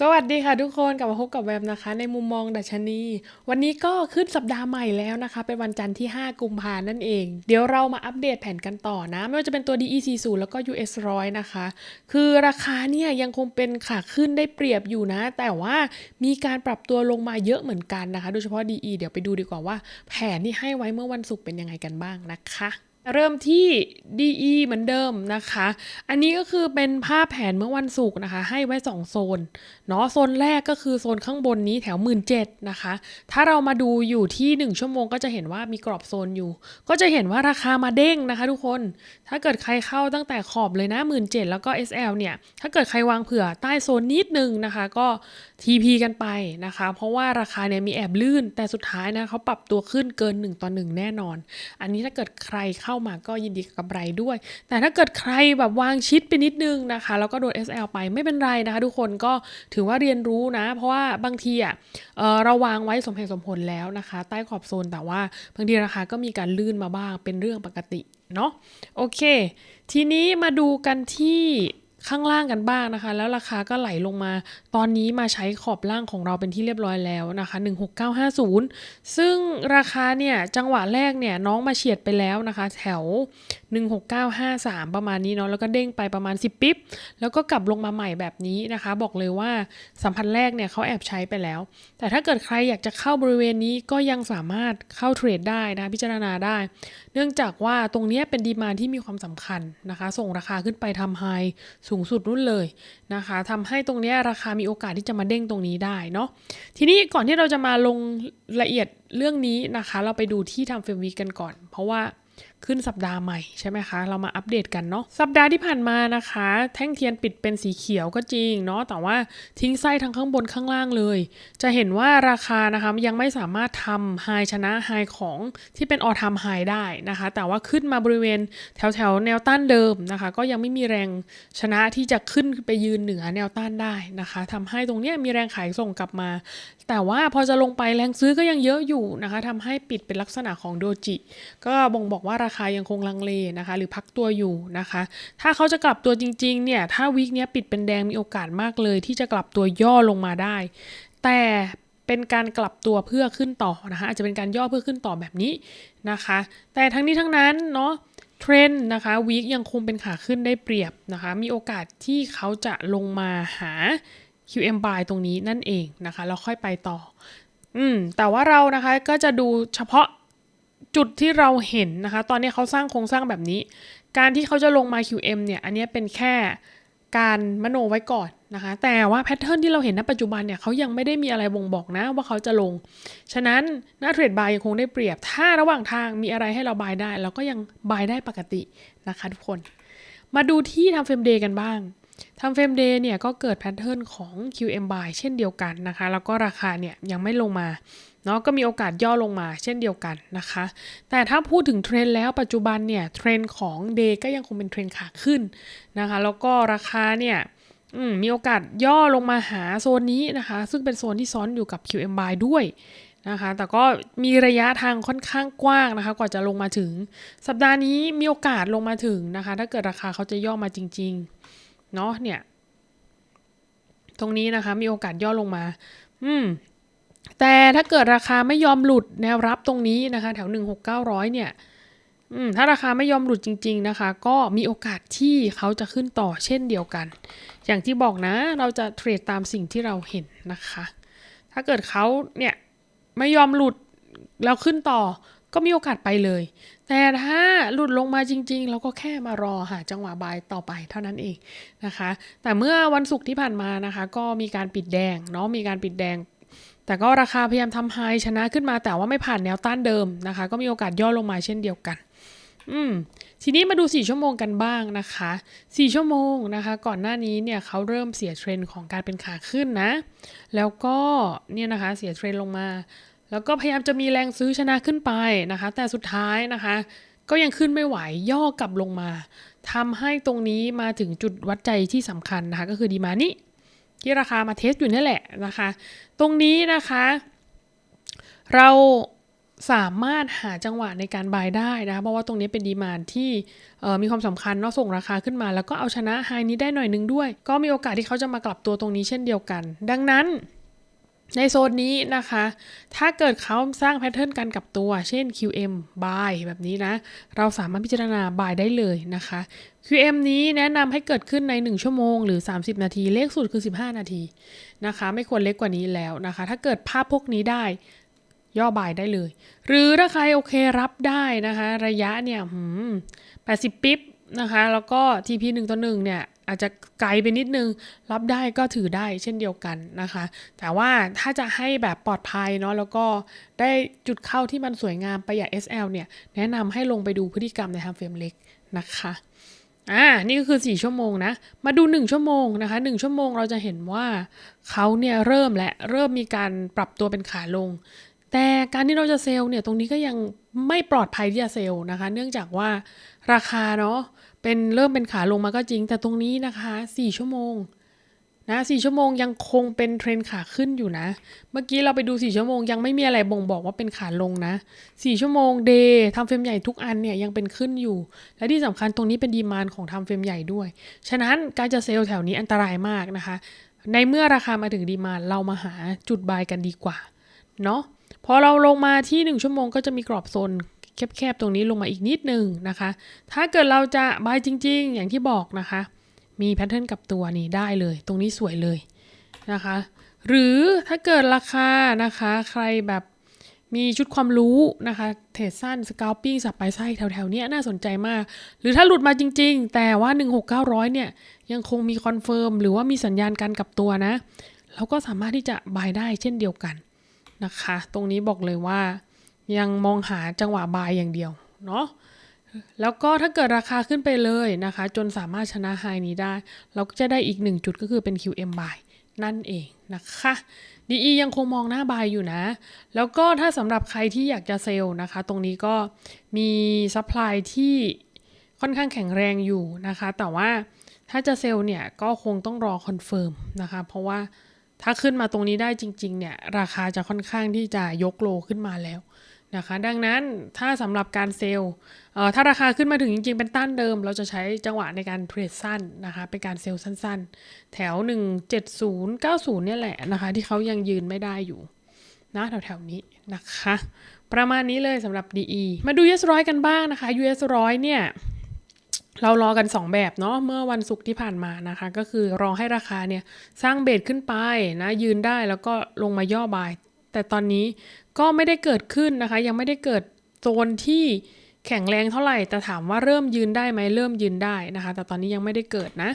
สวัสดีค่ะทุกคนกลับมาพบกับแวมนะคะ ในมุมมองดัชนี วันนี้ก็ขึ้นสัปดาห์ใหม่แล้วนะคะ เป็นวันจันทร์ที่ 5 กุมภานั่นเอง เดี๋ยวเรามาอัปเดตแผนกันต่อนะ ไม่ว่าจะเป็นตัว DE40 แล้วก็ US 100 นะคะ คือราคาเนี่ยยังคงเป็นขาขึ้นได้เปรียบอยู่นะ แต่ว่ามีการปรับตัวลงมาเยอะเหมือนกันนะคะ โดยเฉพาะ DE เดี๋ยวไปดูดีกว่าว่า แผนที่ให้ไว้เมื่อวันศุกร์เป็นยังไงกันบ้างนะคะ เริ่มที่ DE เหมือนเดิมนะคะ อันนี้ก็คือเป็นภาพแผนเมื่อวันศุกร์นะคะ ให้ไว้ 2 โซน เนาะ โซนแรกก็คือโซนข้างบนนี้แถว 1 7ื่นนะคะ ถ้าเรามาดูอยู่ที่ 1 ชั่วโมงก็จะเห็นว่ามีกรอบโซนอยู่ ก็จะเห็นว่าราคามาเด้งนะคะทุกคน ถ้าเกิดใครเข้าตั้งแต่ขอบเลยนะ 1 7ื่นแล้วก็ SL เนี่ย ถ้าเกิดใครวางเผื่อใต้โซนนิดนึงนะคะ ก็ TP กันไปนะคะ เพราะว่าราคาเนี่ยมีแอบลื่น แต่สุดท้ายนะเขาปรับตัวขึ้นเกิน 1 ต่อ 1 แน่นอน อันนี้ถ้าเกิดใครเข้ามาก็ยินดีกับกำไรด้วย แต่ถ้าเกิดใครแบบวางชิดไปนิดนึงนะคะ แล้วก็โดน SL ไปไม่เป็นไรนะคะ ทุกคนก็ถือว่าเรียนรู้นะ เพราะว่าบางทีอะเราวางไว้สมเหตุสมผลแล้วนะคะ ใต้ขอบโซนแต่ว่าบางทีราคาก็มีการลื่นมาบ้างเป็นเรื่องปกติเนาะโอเค ทีนี้มาดูกันที่ ข้างล่างกันบ้างนะคะ แล้วราคาก็ไหลลงมา ตอนนี้มาใช้ขอบล่างของเราเป็นที่เรียบร้อยแล้วนะคะ 16950 ซึ่งราคาเนี่ยจังหวะแรกเนี่ยน้องมาเฉียดไปแล้วนะคะ แถว 16953 ประมาณนี้เนาะแล้วก็เด้งไปประมาณ 10 ปิ๊บ แล้วก็กลับลงมาใหม่แบบนี้นะคะ บอกเลยว่าสัมพันธ์แรกเนี่ยเขาแอบใช้ไปแล้ว แต่ถ้าเกิดใครอยากจะเข้าบริเวณนี้ก็ยังสามารถเข้าเทรดได้นะพิจารณาได้ เนื่องจากว่าตรงนี้เป็นดีมาที่มีความสำคัญนะคะ ส่งราคาขึ้นไปทำไฮสูงสุดนู่นเลยนะคะทำให้ตรงนี้ราคามีโอกาสที่จะมาเด้งตรงนี้ได้เนาะทีนี้ก่อนที่เราจะมาลงละเอียดเรื่องนี้นะคะ เราไปดูที่ทำเฟรมวีกันก่อน เพราะว่า ขึ้นสัปดาห์ใหม่ใช่ไหมคะ เรามาอัปเดตกันเนาะสัปดาห์ที่ผ่านมานะคะ แท่งเทียนปิดเป็นสีเขียวก็จริงเนาะแต่ว่าทิ้งไส้ทั้งข้างบนข้างล่างเลย จะเห็นว่าราคานะคะยังไม่สามารถทำไฮชนะไฮของที่เป็นออทามไฮได้นะคะ แต่ว่าขึ้นมาบริเวณแถวแถวแนวต้านเดิมนะคะ ก็ยังไม่มีแรงชนะที่จะขึ้นไปยืนเหนือแนวต้านได้นะคะทำให้ตรงนี้มีแรงขายส่งกลับมา แต่ว่าพอจะลงไปแรงซื้อก็ยังเยอะอยู่นะคะทำให้ปิดเป็นลักษณะของโดจิ ก็บ่งบอกว่าราคายังคงลังเลนะคะ หรือพักตัวอยู่นะคะ ถ้าเขาจะกลับตัวจริงๆเนี่ยถ้าวีคเนี้ยปิดเป็นแดงมีโอกาสมากเลย ที่จะกลับตัวย่อลงมาได้ แต่เป็นการกลับตัวเพื่อขึ้นต่อนะคะอาจจะเป็นการย่อเพื่อขึ้นต่อแบบนี้นะคะ แต่ทั้งนี้ทั้งนั้นเนาะเทรนด์นะคะวีคยังคงเป็นขาขึ้นได้เปรียบนะคะ มีโอกาสที่เขาจะลงมาหา QM buy ตรงนี้นั่นเองนะคะแล้วค่อยไปต่อ อืมแต่ว่าเรานะคะก็จะดูเฉพาะ จุดที่เราเห็นนะคะ ตอนนี้เขาสร้างโครงสร้างแบบนี้ การที่เขาจะลงมา QM เนี่ย อันนี้เป็นแค่การมโนไว้ก่อนนะคะ แต่ว่าแพทเทิร์นที่เราเห็นณปัจจุบันเนี่ยเขายังไม่ได้มีอะไรบ่งบอกนะว่าเขาจะลง ฉะนั้นหน้าเทรดบายยังคงได้เปรียบ ถ้าระหว่างทางมีอะไรให้เราบายได้ เราก็ยังบายได้ปกตินะคะทุกคน มาดูที่ทำเฟรมเดย์กันบ้าง ทำเฟรมเดย์เนี่ยก็เกิดแพทเทิร์นของ QM buy เช่นเดียวกันนะคะ แล้วก็ราคาเนี่ยยังไม่ลงมาเนาะก็มีโอกาสย่อลงมาเช่นเดียวกันนะคะ แต่ถ้าพูดถึงเทรนแล้วปัจจุบันเนี่ยเทรนของ Day ก็ยังคงเป็นเทรนขาขึ้นนะคะ แล้วก็ราคาเนี่ยมมีโอกาสย่อลงมาหาโซนนี้นะคะ ซึ่งเป็นโซนที่ซ้อนอยู่กับ QM buy ด้วยนะคะ แต่ก็มีระยะทางค่อนข้างกว้างนะคะ กว่าจะลงมาถึง สัปดาห์นี้มีโอกาสลงมาถึงนะคะ ถ้าเกิดราคาเขาจะย่อมาจริง ๆ เนาะเนี่ย ตรงนี้นะคะ มีโอกาสย่อลงมา อืม แต่ถ้าเกิดราคาไม่ยอมหลุดแนวรับตรงนี้นะคะ แถว 16900 เนี่ยอืมถ้าราคาไม่ยอมหลุดจริง ๆนะคะ ก็มีโอกาสที่เขาจะขึ้นต่อเช่นเดียวกัน อย่างที่บอกนะ เราจะเทรดตามสิ่งที่เราเห็นนะคะ ถ้าเกิดเขาเนี่ยไม่ยอมหลุดแล้วขึ้นต่อ ก็มีโอกาสไปเลย แต่ถ้าหลุดลงมาจริง ๆ เราก็แค่มารอหาจังหวะบายต่อไปเท่านั้นเองนะคะ แต่เมื่อวันศุกร์ที่ผ่านมานะคะ ก็มีการปิดแดงเนาะมีการปิดแดงแต่ก็ราคาพยายามทำไฮชนะขึ้นมาแต่ว่าไม่ผ่านแนวต้านเดิมนะคะ ก็มีโอกาสย่อลงมาเช่นเดียวกัน อืม ทีนี้มาดู 4 ชั่วโมงกันบ้างนะคะ 4 ชั่วโมงนะคะ ก่อนหน้านี้เนี่ยเขาเริ่มเสียเทรนด์ของการเป็นขาขึ้นนะ แล้วก็เนี่ยนะคะเสียเทรนด์ลงมา แล้วก็พยายามจะมีแรงซื้อชนะขึ้นไปนะคะ แต่สุดท้ายนะคะ ก็ยังขึ้นไม่ไหวย่อกลับลงมาทำให้ตรงนี้มาถึงจุดวัดใจที่สำคัญนะคะ ก็คือดีมานี้ที่ราคามาเทสอยู่นี่แหละนะคะ ตรงนี้นะคะ เราสามารถหาจังหวะในการบายได้นะคะเพราะว่าตรงนี้เป็นดีมานที่มีความสำคัญเนาะส่งราคาขึ้นมา แล้วก็เอาชนะไฮนี้ได้หน่อยนึงด้วย ก็มีโอกาสที่เขาจะมากลับตัวตรงนี้เช่นเดียวกัน ดังนั้น ในโซนนี้นะคะ ถ้าเกิดเขาสร้างแพทเทิร์นการกลับตัว เช่น QM buy แบบนี้นะ เราสามารถพิจารณา buy ได้เลยนะคะ QM นี้แนะนำให้เกิดขึ้นใน 1 ชั่วโมงหรือ 30 นาที เลขสุดคือ 15 นาทีนะคะ ไม่ควรเล็กกว่านี้แล้วนะคะ ถ้าเกิดภาพพวกนี้ได้ย่อบายได้เลย หรือถ้าใครโอเครับได้นะคะ ระยะเนี่ยหืม80ปิ๊บนะคะ แล้วก็ TP 1ต่อ1เนี่ย อาจจะไกลไปนิดนึง รับได้ก็ถือได้เช่นเดียวกันนะคะ แต่ว่าถ้าจะให้แบบปลอดภัยเนาะแล้วก็ได้จุดเข้าที่มันสวยงามประหยัด SL เนี่ย แนะนำให้ลงไปดูพฤติกรรมในทางเฟรมเล็กนะคะอ่า นี่ก็คือ 4 ชั่วโมงนะ มาดู 1 ชั่วโมงนะคะ 1 ชั่วโมงเราจะเห็นว่าเขาเนี่ยเริ่มและเริ่มมีการปรับตัวเป็นขาลง แต่การที่เราจะเซลล์เนี่ยตรงนี้ก็ยังไม่ปลอดภัยที่จะเซลล์นะคะ เนื่องจากว่าราคาเนาะ เป็นเริ่มเป็นขาลงมาก็จริง แต่ตรงนี้นะคะ 4 ชั่วโมงนะ4ชั่วโมงยังคงเป็นเทรนขาขึ้นอยู่นะ เมื่อกี้เราไปดู 4 ชั่วโมงยังไม่มีอะไรบ่งบอกว่าเป็นขาลงนะ 4 ชั่วโมงเดย์ทำเฟรมใหญ่ทุกอันเนี่ยยังเป็นขึ้นอยู่ และที่สำคัญตรงนี้เป็นดีมานของทำเฟรมใหญ่ด้วย ฉะนั้นการจะเซลล์แถวนี้อันตรายมากนะคะ ในเมื่อราคามาถึงดีมานเรามาหาจุดบายกันดีกว่าเนาะพอเราลงมาที่ 1 ชั่วโมงก็จะมีกรอบโซน แคบๆตรงนี้ลงมาอีกนิดนึงนะคะ ถ้าเกิดเราจะบายจริง ๆ อย่างที่บอกนะคะ มีแพทเทิร์นกับตัวนี้ได้เลย ตรงนี้สวยเลยนะคะ หรือถ้าเกิดราคานะคะ ใครแบบมีชุดความรู้นะคะ เทรดสั้นสกาวปิ้งสับไปไส้แถวๆเนี้ยน่าสนใจมาก หรือถ้าหลุดมาจริง ๆ แต่ว่า 16900 เนี่ย ยังคงมีคอนเฟิร์มหรือว่ามีสัญญาณการกลับตัวนะเราก็สามารถที่จะบายได้เช่นเดียวกันนะคะ ตรงนี้บอกเลยว่า ยังมองหาจังหวะบายอย่างเดียวเนาะแล้วก็ถ้าเกิดราคาขึ้นไปเลยนะคะ จนสามารถชนะไฮนี้ได้ เราก็จะได้อีกหนึ่งจุดก็คือเป็น QM buy นั่นเองนะคะ DE ยังคงมองหน้าบายอยู่นะ แล้วก็ถ้าสำหรับใครที่อยากจะเซลล์นะคะ ตรงนี้ก็มีซัพพลายที่ค่อนข้างแข็งแรงอยู่นะคะ แต่ว่าถ้าจะเซลล์เนี่ยก็คงต้องรอคอนเฟิร์มนะคะ เพราะว่าถ้าขึ้นมาตรงนี้ได้จริง ๆ เนี่ย ราคาจะค่อนข้างที่จะยกโลขึ้นมาแล้ว นะคะ ดังนั้นถ้าสำหรับการเซลล์เถ้าราคาขึ้นมาถึงจริงๆ เป็นต้านเดิม เราจะใช้จังหวะในการเทรดสั้นนะคะ เป็นการเซลล์สั้นๆ แถว 170 90 เนี่ยแหละนะคะ ที่เขายังยืนไม่ได้อยู่นะแถวๆนี้นะคะ ประมาณนี้เลยสำหรับ DE มาดู US ร้อยกันบ้างนะคะ US ร้อยเนี่ยเรารอกัน 2 แบบเนาะเมื่อวันศุกร์ที่ผ่านมานะคะ ก็คือรอให้ราคาเนี่ยสร้างเบสขึ้นไปนะยืนได้แล้วก็ลงมาย่อบาย แต่ตอนนี้ ก็ไม่ได้เกิดขึ้นนะคะ ยังไม่ได้เกิดโซนที่แข็งแรงเท่าไหร่ แต่ถามว่าเริ่มยืนได้ไหมเริ่มยืนได้นะคะ แต่ตอนนี้ยังไม่ได้เกิดนะ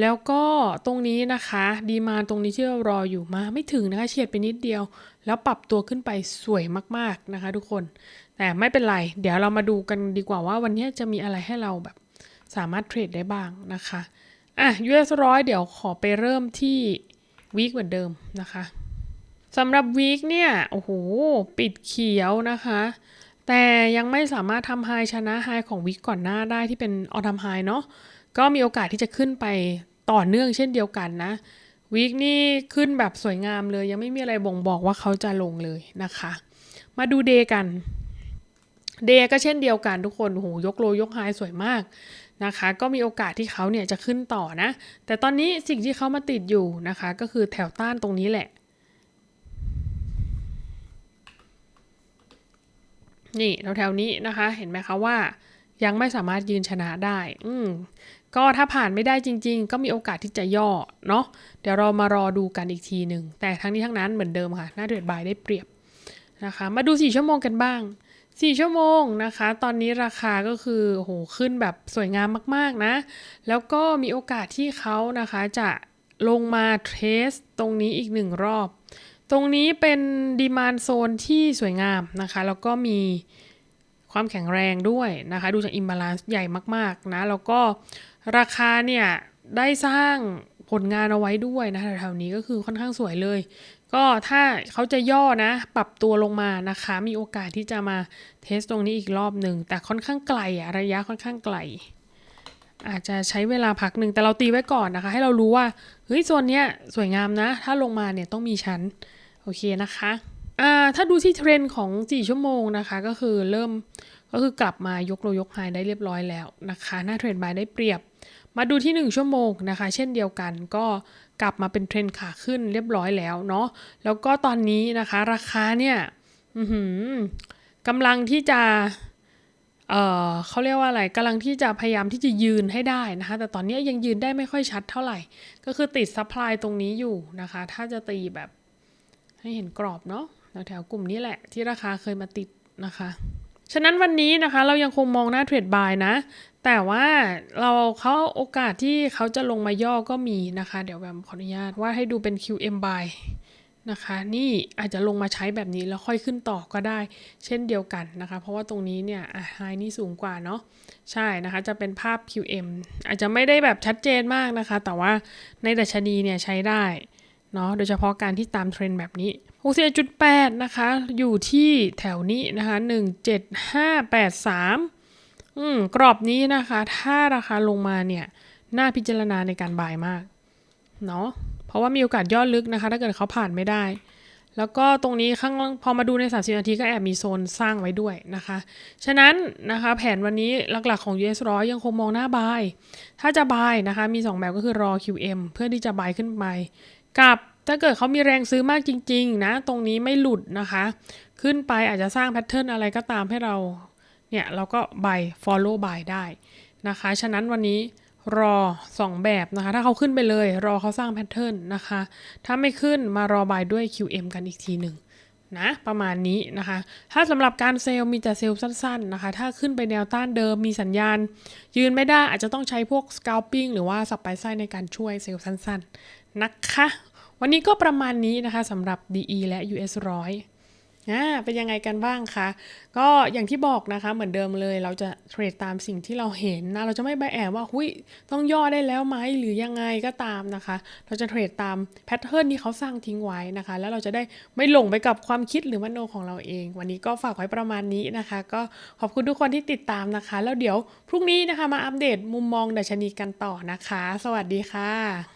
แล้วก็ตรงนี้นะคะ ดีมาตรงนี้ที่เรารออยู่มาไม่ถึงนะคะเฉียดไปนิดเดียว แล้วปรับตัวขึ้นไปสวยมากๆนะคะ ทุกคน แต่ไม่เป็นไร เดี๋ยวเรามาดูกันดีกว่าว่าวันนี้จะมีอะไรให้เราแบบ สามารถเทรดได้บ้างนะคะอะ US ร้อยเดี๋ยวขอไปเริ่มที่วีคเหมือนเดิมนะคะ สำหรับวีคเนี่ย โอ้โห ปิดเขียวนะคะ แต่ยังไม่สามารถทำไฮชนะไฮของวีคก่อนหน้าได้ที่เป็นออทำไฮเนาะก็มีโอกาสที่จะขึ้นไปต่อเนื่องเช่นเดียวกันนะวีคนี่ขึ้นแบบสวยงามเลย ยังไม่มีอะไรบ่งบอกว่าเขาจะลงเลยนะคะ มาดูเดย์กันเดย์ก็เช่นเดียวกันทุกคนโอ้โหยกโลยกไฮสวยมากนะคะ ก็มีโอกาสที่เขาเนี่ยจะขึ้นต่อนะ แต่ตอนนี้สิ่งที่เขามาติดอยู่นะคะ ก็คือแถวต้านตรงนี้แหละ นี่แถวๆนี้นะคะ เห็นไหมคะว่ายังไม่สามารถยืนชนะได้ อืมก็ถ้าผ่านไม่ได้จริง ๆ ก็มีโอกาสที่จะย่อเนาะ เดี๋ยวเรามารอดูกันอีกทีหนึ่ง แต่ทั้งนี้ทั้งนั้นเหมือนเดิมค่ะ หน้าเทรดบายได้เปรียบนะคะ มาดู 4 ชั่วโมงกันบ้าง 4 ชั่วโมงนะคะ ตอนนี้ราคาก็คือโหขึ้นแบบสวยงามมากๆนะ แล้วก็มีโอกาสที่เขานะคะจะลงมาเทสตรงนี้อีกหนึ่งรอบ ตรงนี้เป็นดีมานโซนที่สวยงามนะคะ แล้วก็มีความแข็งแรงด้วยนะคะ ดูจากอิมบาลานซ์ใหญ่มากๆนะ แล้วก็ราคาเนี่ยได้สร้างผลงานเอาไว้ด้วยนะแถวๆนี้ก็คือค่อนข้างสวยเลย ก็ถ้าเขาจะย่อนะ ปรับตัวลงมานะคะ มีโอกาสที่จะมาเทสตรงนี้อีกรอบหนึ่ง แต่ค่อนข้างไกลอะระยะค่อนข้างไกล อาจจะใช้เวลาพักหนึ่งแต่เราตีไว้ก่อนนะคะ ให้เรารู้ว่าเฮ้ยโซนเนี้ยสวยงามนะ ถ้าลงมาเนี่ยต้องมีชั้น โอเคนะคะอ่าถ้าดูที่เทรนด์ของ 4 ชั่วโมงนะคะ ก็คือเริ่มก็คือกลับมายกโลยกไฮได้เรียบร้อยแล้วนะคะ หน้าเทรนด์บายได้เปรียบ มาดูที่ 1 ชั่วโมงนะคะ เช่นเดียวกันก็กลับมาเป็นเทรนด์ขาขึ้นเรียบร้อยแล้วเนาะแล้วก็ตอนนี้นะคะ ราคาเนี่ยกำลังที่จะเเขาเรียกว่าอะไรกำลังที่จะพยายามที่จะยืนให้ได้นะคะ แต่ตอนนี้ยังยืนได้ไม่ค่อยชัดเท่าไหร่ ก็คือติดซัพพลายตรงนี้อยู่นะคะ ถ้าจะตีแบบ ให้เห็นกรอบเนาะแถวๆกลุ่มนี้แหละที่ราคาเคยมาติดนะคะ ฉะนั้นวันนี้นะคะเรายังคงมองหน้าเทรดบายนะ แต่ว่าเราเขาโอกาสที่เขาจะลงมาย่อก็มีนะคะ เดี๋ยวแบบขออนุญาตว่าให้ดูเป็น QM buy นะคะ นี่อาจจะลงมาใช้แบบนี้แล้วค่อยขึ้นต่อก็ได้ เช่นเดียวกันนะคะ เพราะว่าตรงนี้เนี่ยไฮนี่สูงกว่าเนาะใช่นะคะจะเป็นภาพ QM อาจจะไม่ได้แบบชัดเจนมากนะคะ แต่ว่าในดัชนีเนี่ยใช้ได้ เนาะโดยเฉพาะการที่ตามเทรนด์แบบนี้61.8 นะคะ อยู่ที่แถวนี้นะคะ 17583 อืมกรอบนี้นะคะ ถ้าราคาลงมาเนี่ย น่าพิจารณาในการบายมาก เนาะเพราะว่ามีโอกาสย่อลึกนะคะ ถ้าเกิดเขาผ่านไม่ได้ แล้วก็ตรงนี้ข้างล่างพอมาดูใน 30 นาทีก็แอบมีโซนสร้างไว้ด้วยนะคะ ฉะนั้นนะคะแผนวันนี้หลักๆของ US ร้อยยังคงมองหน้าบาย ถ้าจะบายนะคะมี 2 แบบก็คือรอ QM เพื่อที่จะบายขึ้นไป กับถ้าเกิดเขามีแรงซื้อมากจริง ๆ นะ ตรงนี้ไม่หลุดนะคะ ขึ้นไปอาจจะสร้างแพทเทิร์นอะไรก็ตามให้เรา เนี่ยเราก็ buy follow buy ได้นะคะ ฉะนั้นวันนี้รอ 2 แบบนะคะ ถ้าเขาขึ้นไปเลย รอเขาสร้างแพทเทิร์นนะคะ ถ้าไม่ขึ้นมารอ buy ด้วย QM กันอีกทีหนึ่งนะประมาณนี้นะคะ ถ้าสำหรับการเซลล์มีแต่เซลล์สั้นๆนะคะ ถ้าขึ้นไปแนวต้านเดิมมีสัญญาณ ยืนไม่ได้อาจจะต้องใช้พวก scalping หรือว่าสับไปไส้ในการช่วยเซลล์สั้น ๆ นะคะ วันนี้ก็ประมาณนี้นะคะสำหรับ DE และ US ร้อยอ่าเป็นยังไงกันบ้างคะก็อย่างที่บอกนะคะเหมือนเดิมเลยเราจะเทรดตามสิ่งที่เราเห็นนะเราจะไม่ไปแอบว่าหุ้ยต้องย่อได้แล้วไหมหรือยังไงก็ตามนะคะ เราจะเทรดตามแพทเทิร์นที่เขาสร้างทิ้งไว้นะคะ แล้วเราจะได้ไม่หลงไปกับความคิดหรือมโนของเราเอง วันนี้ก็ฝากไว้ประมาณนี้นะคะ ก็ขอบคุณทุกคนที่ติดตามนะคะ แล้วเดี๋ยวพรุ่งนี้นะคะมาอัปเดตมุมมองดัชนีกันต่อนะคะ สวัสดีค่ะ